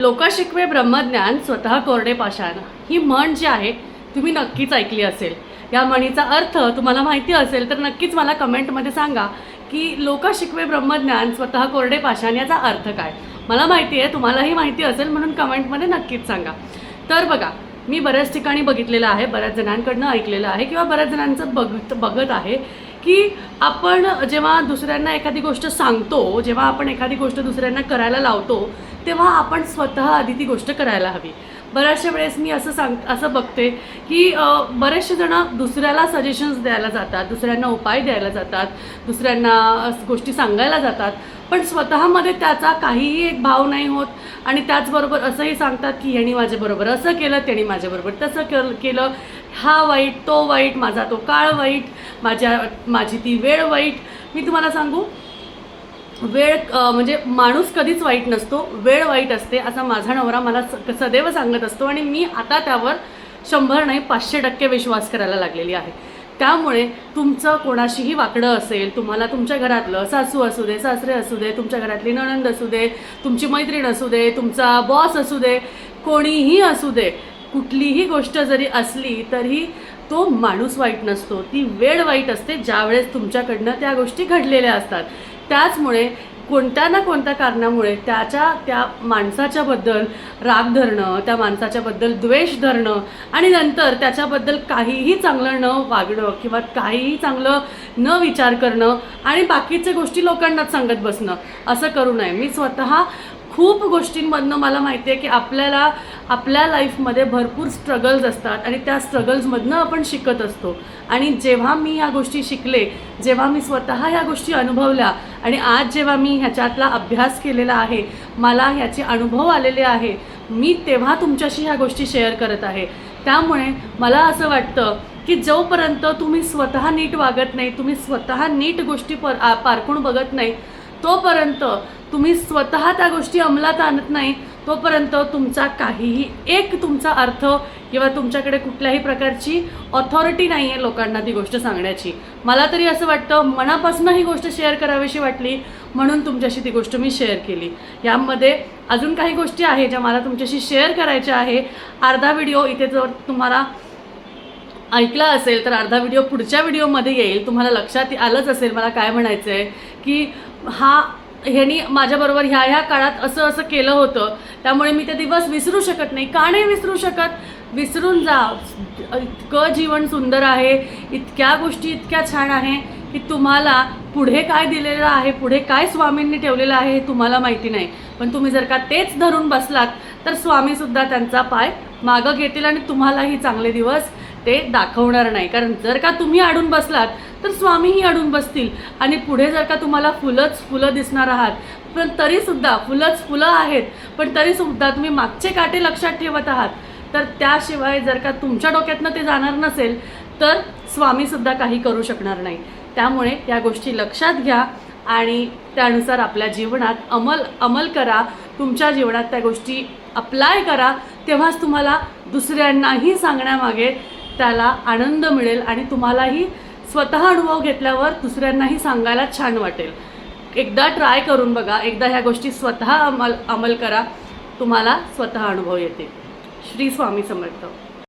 लोक शिकवे ब्रह्मज्ञान स्वतः कोरडे पाषाण. ही म्हण जी आहे तुम्ही नक्कीच ऐकली असेल. या म्हणीचा अर्थ तुम्हाला माहिती असेल तर नक्कीच मला कमेंटमध्ये सांगा की लोक शिकवे ब्रह्मज्ञान स्वतः कोरडे पाषाण याचा अर्थ काय? मला माहिती आहे तुम्हालाही माहिती असेल म्हणून कमेंटमध्ये नक्कीच सांगा. तर बघा मी बऱ्याच ठिकाणी बघितलेलं आहे बऱ्याच जणांकडनं ऐकलेलं आहे किंवा बऱ्याच जणांचं बघत बघत आहे की आपण जेव्हा दुसऱ्यांना एखादी गोष्ट सांगतो जेव्हा आपण एखादी गोष्ट दुसऱ्यांना करायला लावतो तेव्हा आपण स्वतः आधी ती गोष्ट करायला हवी. बऱ्याचशा वेळेस मी असं सांग असं बघते की बरेचसे जणं दुसऱ्याला सजेशन्स द्यायला जातात दुसऱ्यांना उपाय द्यायला जातात दुसऱ्यांना गोष्टी सांगायला जातात पण स्वतःमध्ये त्याचा काहीही एक भाव नाही होत आणि त्याचबरोबर असंही सांगतात की ह्यानी माझ्याबरोबर असं केलं त्याने माझ्याबरोबर तसं केलं केलं. हा वाईट तो वाईट माझा तो काळ वाईट माझ्या माझी ती वेळ वाईट. मी तुम्हाला सांगू वेळ म्हणजे माणूस कधीच वाईट नसतो वेळ वाईट असते असा माझा नवरा मला स- सदैव सांगत असतो आणि मी आता त्यावर शंभर नाही पाचशे टक्के विश्वास करायला लागलेली आहे. त्यामुळे तुमचं कोणाशीही वाकडं असेल तुम्हाला तुमच्या घरातलं सासू असू दे सासरे असू दे तुमच्या घरातली नणंद असू दे तुमची मैत्रीण असू दे तुमचा बॉस असू दे कोणीही असू दे कुठलीही गोष्ट जरी असली तरी तो माणूस वाईट नसतो. ती वेळ वाईट असते ज्यावेळेस तुमच्याकडनं त्या गोष्टी घडलेल्या असतात. त्याचमुळे कोणत्या ना कोणत्या कारणामुळे त्याच्या त्या माणसाच्याबद्दल राग धरणं त्या माणसाच्याबद्दल द्वेष धरणं आणि नंतर त्याच्याबद्दल काहीही चांगलं न वागणं किंवा काहीही चांगलं न विचार करणं आणि बाकीच्या गोष्टी लोकांनाच सांगत बसणं असं करू नये. मी स्वतः खूप गोष्टींमधनं मला माहिती आहे की आपल्याला आपल्या लाईफमध्ये भरपूर स्ट्रगल्स असतात आणि त्या स्ट्रगल्समधनं आपण शिकत असतो. आणि जेव्हा मी या गोष्टी शिकले जेव्हा मी स्वतः ह्या गोष्टी अनुभवल्या आणि आज जेव्हा मी ह्याच्यातला अभ्यास केलेला आहे मला ह्याचे अनुभव आलेले आहे मी तेव्हा तुमच्याशी ह्या गोष्टी शेअर करत आहे. त्यामुळे मला असं वाटतं की जोपर्यंत तुम्ही स्वतः नीट वागत नाही तुम्ही स्वतः नीट गोष्टी पर आ- पारखून बघत नाही तोपर्यंत तुम्ही स्वतः त्या गोष्टी अंमलात आणत नाही तोपर्यंत तुमचा काहीही एक तुमचा अर्थ किंवा तुमच्याकडे कुठल्याही प्रकारची ऑथॉरिटी नाही आहे लोकांना ती गोष्ट सांगण्याची. मला तरी असं वाटतं मनापासून ही गोष्ट शेअर करावीशी वाटली म्हणून तुमच्याशी ती गोष्ट मी शेअर केली. यामध्ये अजून काही गोष्टी आहे ज्या मला तुमच्याशी शेअर करायच्या आहे. अर्धा व्हिडिओ इथे जर तुम्हाला ऐकला असेल तर अर्धा व्हिडिओ पुढच्या व्हिडिओमध्ये येईल. तुम्हाला लक्षात आलंच असेल मला काय म्हणायचं आहे की हा ह्यानी माझ्याबरोबर ह्या ह्या काळात असं असं केलं होतं. त्यामुळे मी ते दिवस विसरू शकत नाही. का नाही विसरू शकत? विसरून जा. इतकं जीवन सुंदर आहे. इतक्या गोष्टी इतक्या छान आहे की तुम्हाला पुढे काय दिलेलं आहे पुढे काय स्वामींनी ठेवलेलं आहे हे तुम्हाला माहिती नाही. पण तुम्ही जर का तेच धरून बसलात तर स्वामीसुद्धा त्यांचा पाय मागं घेतील आणि तुम्हालाही चांगले दिवस ते दाखवणार नाही. कारण जर का तुम्ही अडून बसलात तर स्वामीही अडून बसतील. आणि पुढे जर का तुम्हाला फुलंच फुलं दिसणार आहात पण तरीसुद्धा फुलंच फुलं आहेत पण तरीसुद्धा तुम्ही मागचे काटे लक्षात ठेवत आहात. तर त्याशिवाय जर का तुमच्या डोक्यातनं ते जाणार नसेल तर स्वामीसुद्धा काही करू शकणार नाही. त्यामुळे या गोष्टी लक्षात घ्या आणि त्यानुसार आपल्या जीवनात अमल अमल करा. तुमच्या जीवनात त्या गोष्टी अप्लाय करा. तेव्हाच तुम्हाला दुसऱ्यांनाही सांगण्यामागे त्याला आनंद मिळेल आणि तुम्हालाही स्वतः अनुभव घेतल्यावर दुसऱ्यांनाही सांगायला छान वाटेल. एकदा ट्राय करून बघा. एकदा ह्या गोष्टी स्वतः अंमल अंमल करा. तुम्हाला स्वतः अनुभव येते श्री स्वामी समर्थ.